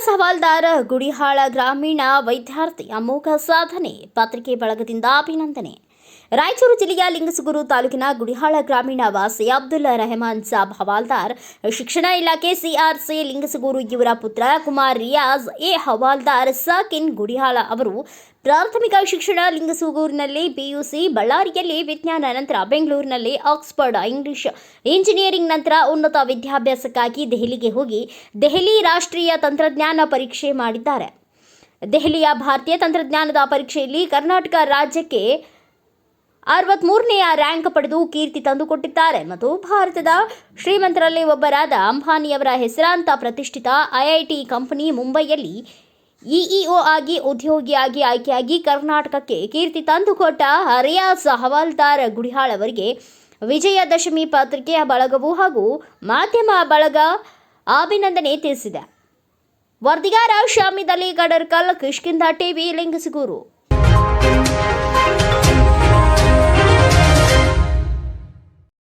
ಹವಾಲ್ದಾರ್ ಗುಡಿಹಾಳ ಗ್ರಾಮೀಣ ವಿದ್ಯಾರ್ಥಿ ಅಮೋಘ ಸಾಧನೆ. ಪತ್ರಿಕೆ ಬಳಗದಿಂದ ಅಭಿನಂದನೆ. ರಾಯಚೂರು ಜಿಲ್ಲೆಯ ಲಿಂಗಸುಗೂರು ತಾಲೂಕಿನ ಗುಡಿಹಾಳ ಗ್ರಾಮೀಣ ವಾಸಿ ಅಬ್ದುಲ್ ರೆಹಮಾನ್ ಸಾಬ್ ಹವಾಲ್ದಾರ್, ಶಿಕ್ಷಣ ಇಲಾಖೆ ಸಿಆರ್ಸಿ ಲಿಂಗಸುಗೂರು ಇವರ ಪುತ್ರ ಕುಮಾರ್ ರಿಯಾಜ್, ಎ ಹವಾಲ್ದಾರ್ ಸಾಕಿನ್ ಗುಡಿಹಾಳ ಅವರು ಪ್ರಾಥಮಿಕ ಶಿಕ್ಷಣ ಲಿಂಗಸುಗೂರಿನಲ್ಲಿ ಪಿಯುಸಿ ಬಳ್ಳಾರಿಯಲ್ಲಿ ವಿಜ್ಞಾನ ನಂತರ ಬೆಂಗಳೂರಿನಲ್ಲಿ ಆಕ್ಸ್ಫರ್ಡ್ ಇಂಗ್ಲಿಷ್ ಇಂಜಿನಿಯರಿಂಗ್ ನಂತರ ಉನ್ನತ ವಿದ್ಯಾಭ್ಯಾಸಕ್ಕಾಗಿ ದೆಹಲಿಗೆ ಹೋಗಿ ದೆಹಲಿ ರಾಷ್ಟ್ರೀಯ ತಂತ್ರಜ್ಞಾನ ಪರೀಕ್ಷೆ ಮಾಡಿದ್ದಾರೆ. ದೆಹಲಿಯ ಭಾರತೀಯ ತಂತ್ರಜ್ಞಾನದ ಪರೀಕ್ಷೆಯಲ್ಲಿ ಕರ್ನಾಟಕ ರಾಜ್ಯಕ್ಕೆ ಅರವತ್ಮೂರನೆಯ ರ್ಯಾಂಕ್ ಪಡೆದು ಕೀರ್ತಿ ತಂದುಕೊಟ್ಟಿದ್ದಾರೆ. ಮತ್ತು ಭಾರತದ ಶ್ರೀಮಂತರಲ್ಲಿ ಒಬ್ಬರಾದ ಅಂಬಾನಿಯವರ ಹೆಸರಾಂತ ಪ್ರತಿಷ್ಠಿತ ಐಐಟಿ ಕಂಪನಿ ಮುಂಬೈಯಲ್ಲಿ ಇಇಒ ಆಗಿ ಉದ್ಯೋಗಿಯಾಗಿ ಆಯ್ಕೆಯಾಗಿ ಕರ್ನಾಟಕಕ್ಕೆ ಕೀರ್ತಿ ತಂದುಕೊಟ್ಟ ಹರಿಯಾಸ್ ಹವಾಲ್ದಾರ್ ಗುಡಿಹಾಳ್ ಅವರಿಗೆ ವಿಜಯದಶಮಿ ಪತ್ರಿಕೆಯ ಬಳಗವು ಹಾಗೂ ಮಾಧ್ಯಮ ಬಳಗ ಅಭಿನಂದನೆ ತಿಳಿಸಿದೆ. ವರದಿಗಾರ ಶಾಮಿದಲ್ಲಿ ಗಡರ್ಕಲ್ ಕಿಷ್ಕಿಂದ ಟಿವಿ, ಲಿಂಗಸುಗೂರು.